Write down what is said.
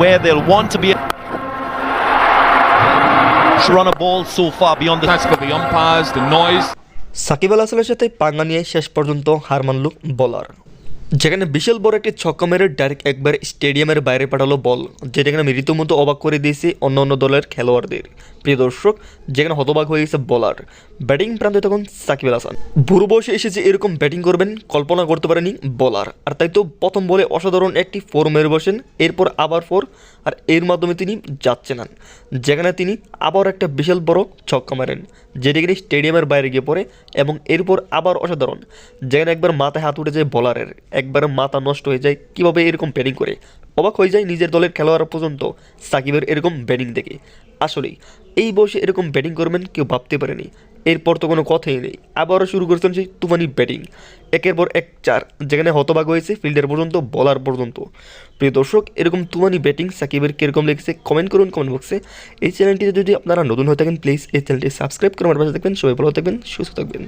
where they'll want to be. Run a ball so far beyond the task of the umpires, the noise. Shakib Al হাসানের সাথে পাঙ্গা নিয়ে শেষ পর্যন্ত হার মানল bowler যেখানে বিশাল বড় একটি ছক্কা মেরে ডাইরেক্ট একবার স্টেডিয়ামের বাইরে পাঠালো বল, যেটা কিনা রীতিমতো অবাক করে দিয়েছে অন্য অন্য দলের খেলোয়াড়দের। প্রিয় দর্শক, যেখানে হতবাক হয়ে গেছে বলার, ব্যাটিং প্রান্তে তখন সাকিব আল হাসান। বুড়ো বয়সে এসে যে এরকম ব্যাটিং করবেন, কল্পনা করতে পারেনি বলার। আর তাই তো প্রথম বলে অসাধারণ একটি ফোর মেরে বসেন, এরপর আবার ফোর আর এর মাধ্যমে তিনি যাচ্ছেন না। যেখানে তিনি আবার একটা বিশাল বড় ছক্কা মারেন, যেটি কিনা স্টেডিয়ামের বাইরে গিয়ে পড়ে এবং এরপর আবার অসাধারণ। যেখানে একবার মাথায় হাত উঠে যায় বলারের, একবার মাথা নষ্ট হয়ে যায় কীভাবে এরকম ব্যাটিং করে। অবাক হয়ে যায় নিজের দলের খেলোয়াড় পর্যন্ত সাকিবের এরকম ব্যাটিং দেখে। আসলেই, এই বয়সে এরকম ব্যাটিং করবেন কেউ ভাবতে পারেনি। এরপর তো কোনো কথাই নেই। আবারও শুরু করেছেন সেই তুফানি ব্যাটিং। একের পর এক চার, যেখানে হতবাগ হয়েছে ফিল্ডার পর্যন্ত, বলার পর্যন্ত। প্রিয় দর্শক, এরকম তুমানি ব্যাটিং সাকিবের কীরকম লেগেছে কমেন্ট করুন কমেন্ট বক্সে এই চ্যানেলটিতে যদি আপনারা নতুন হয়ে থাকেন প্লিজ এই চ্যানেলটি সাবস্ক্রাইব করে আমার পাশে থাকবেন। সবাই ভালো থাকবেন, সুস্থ থাকবেন।